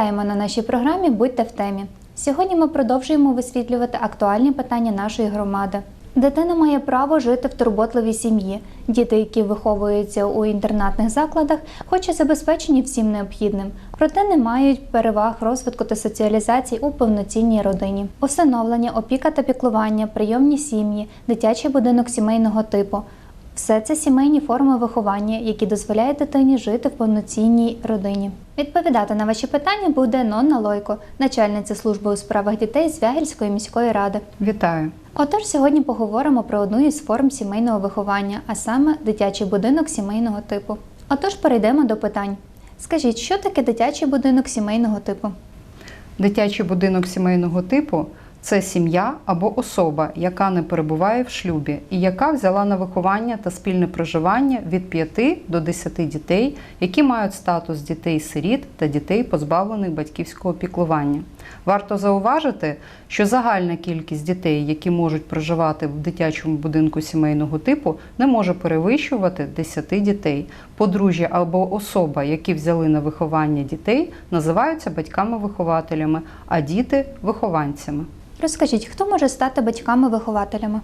Вітаємо на нашій програмі Будьте в темі. Сьогодні ми продовжуємо висвітлювати актуальні питання нашої громади. Дитина має право жити в турботливій сім'ї. Діти, які виховуються у інтернатних закладах, хоч і забезпечені всім необхідним, проте не мають переваг розвитку та соціалізації у повноцінній родині. Усиновлення, опіка та піклування, прийомні сім'ї, дитячий будинок сімейного типу. Все це сімейні форми виховання, які дозволяють дитині жити в повноцінній родині. Відповідати на ваші питання буде Нонна Лойко, начальниця служби у справах дітей з Вягельської міської ради. Вітаю! Отож, сьогодні поговоримо про одну із форм сімейного виховання, а саме дитячий будинок сімейного типу. Отож, перейдемо до питань. Скажіть, що таке дитячий будинок сімейного типу? Дитячий будинок сімейного типу це сім'я або особа, яка не перебуває в шлюбі і яка взяла на виховання та спільне проживання від 5 до 10 дітей, які мають статус дітей-сиріт та дітей, позбавлених батьківського піклування. Варто зауважити, що загальна кількість дітей, які можуть проживати в дитячому будинку сімейного типу, не може перевищувати 10 дітей. Подружжя або особа, які взяли на виховання дітей, називаються батьками-вихователями, а діти вихованцями. Розкажіть, хто може стати батьками-вихователями?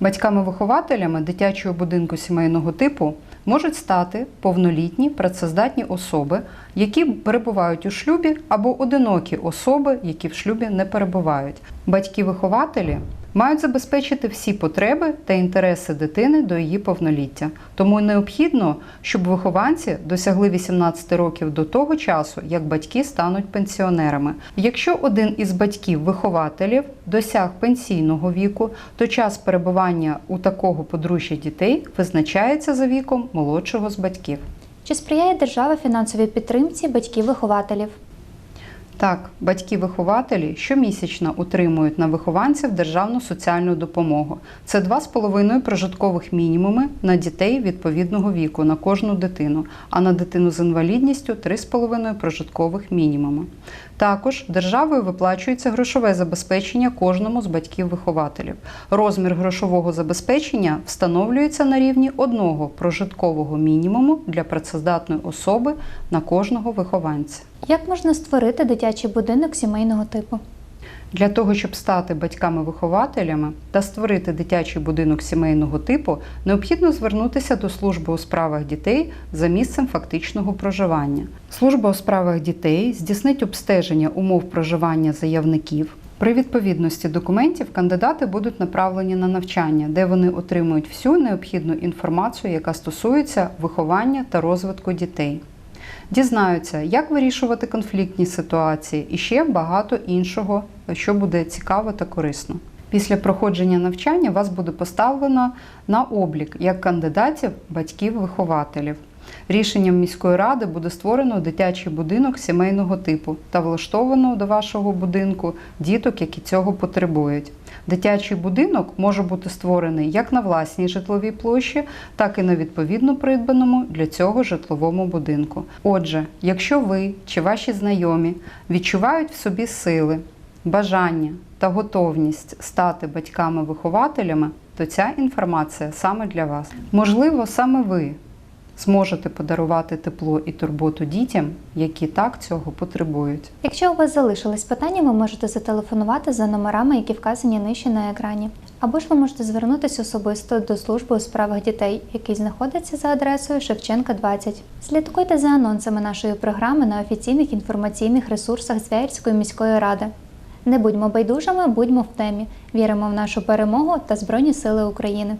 Батьками-вихователями дитячого будинку сімейного типу можуть стати повнолітні працездатні особи, які перебувають у шлюбі, або одинокі особи, які в шлюбі не перебувають. Батьки-вихователі мають забезпечити всі потреби та інтереси дитини до її повноліття. Тому необхідно, щоб вихованці досягли 18 років до того часу, як батьки стануть пенсіонерами. Якщо один із батьків-вихователів досяг пенсійного віку, то час перебування у такого подружжя дітей визначається за віком молодшого з батьків. Чи сприяє держава фінансовій підтримці батьків-вихователів? Так, батьки-вихователі щомісячно утримують на вихованців державну соціальну допомогу. Це 2,5 прожиткових мінімуми на дітей відповідного віку на кожну дитину, а на дитину з інвалідністю 3,5 прожиткових мінімуми. Також державою виплачується грошове забезпечення кожному з батьків-вихователів. Розмір грошового забезпечення встановлюється на рівні одного прожиткового мінімуму для працездатної особи на кожного вихованця. Як можна створити дитячий будинок сімейного типу? Для того, щоб стати батьками-вихователями та створити дитячий будинок сімейного типу, необхідно звернутися до служби у справах дітей за місцем фактичного проживання. Служба у справах дітей здійснить обстеження умов проживання заявників. При відповідності документів кандидати будуть направлені на навчання, де вони отримують всю необхідну інформацію, яка стосується виховання та розвитку дітей. Дізнаються, як вирішувати конфліктні ситуації і ще багато іншого, що буде цікаво та корисно. Після проходження навчання вас буде поставлено на облік як кандидатів батьків-вихователів. Рішенням міської ради буде створено дитячий будинок сімейного типу та влаштовано до вашого будинку діток, які цього потребують. Дитячий будинок може бути створений як на власній житловій площі, так і на відповідно придбаному для цього житловому будинку. Отже, якщо ви чи ваші знайомі відчувають в собі сили, бажання та готовність стати батьками-вихователями, то ця інформація саме для вас. Можливо, саме ви зможете подарувати тепло і турботу дітям, які так цього потребують. Якщо у вас залишились питання, ви можете зателефонувати за номерами, які вказані нижче на екрані. Або ж ви можете звернутися особисто до служби у справах дітей, який знаходиться за адресою Шевченка 20. Слідкуйте за анонсами нашої програми на офіційних інформаційних ресурсах Звярської міської ради. Не будьмо байдужими, будьмо в темі. Віримо в нашу перемогу та Збройні Сили України.